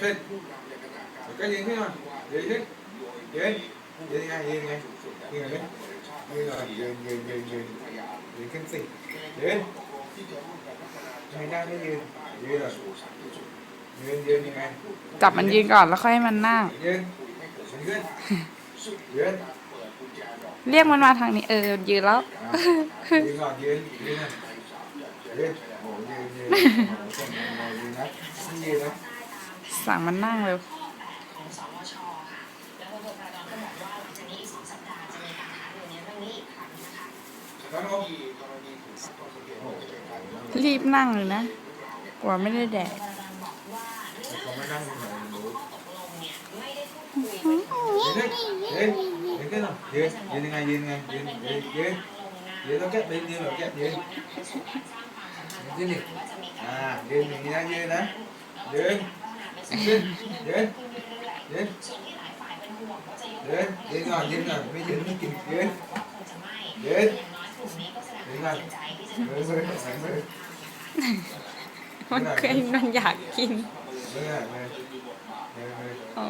ขึ้นก็ยืนขึ้นมายืนขึ้นยืนยืนยังไงยืนยังไงยืนยังไงยืนก่อนยืนยืนยืนยืนยืนขึ้นสิยืนไม่ได้ไม่ยืนยืนก่อนยืนยืนยังไงจับมันยืนก่อนแล้วค่อยให้มันนั่งยืนยืนยืนเรียกมันมาทางนี้เออยืนแล้วอะยืนก่อนยืนยืนนะยืนโอ้ยืนยืนโอ้ส่งมายืนนะไม่ยืนนะ สั่งมันนั่งเร็วของสวชค่ะแล้วพลตรก็บอกว่าหลังจากนี้อีกสองสัปดาห์จะมีการหารือในเรื่องนี้อีกครั้งนะคะแล้วน้องรีบนั่งเลยนะ กลัวไม่ได้แดกพลตรบอกว่าเรื่องเขาไม่นั่งอยู่ไหนรู้ข้อตกลงเนี่ยไม่ได้พูดคุยกันยืนยืนยืนขึ้นหน่อยยืนยืนยังไงยืนยังไงยืนยืนยืนยืนต้องแก้ยืนยืนแบบแก้ยืนยืนดิอ่ายืนอย่างนี้นะยืนนะยืน ยืนยืนยืนส่วนยืนหน่อยยืนยืนก่อนยืนก่อนไม่ยืนไม่กินยืนว่าคงจะไม่ยืนย่างน้อยกลุ่มนี้ก็แสดงความันสนใจพี่จะไม่มันเคยมันอยากกินอ๋อ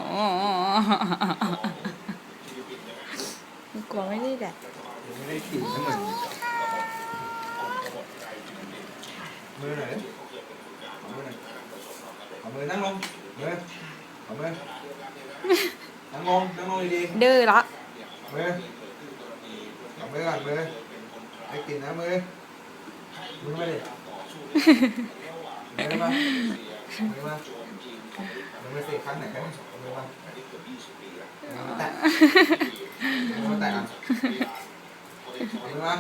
กลัวไม่ได้แดกไม่ได้กินทั้งหมดมือไหนเอามือไหนเอามือนั่งลง มือเอามือนั่งลงนั่งลงดีๆดื้อละมือเอามือก่อนมือให้กินนะมือมือมาดิมือมามือมามือมาสิครั้งไหนครั้งมือมามือมาแตะมือมาแตะอะมือมา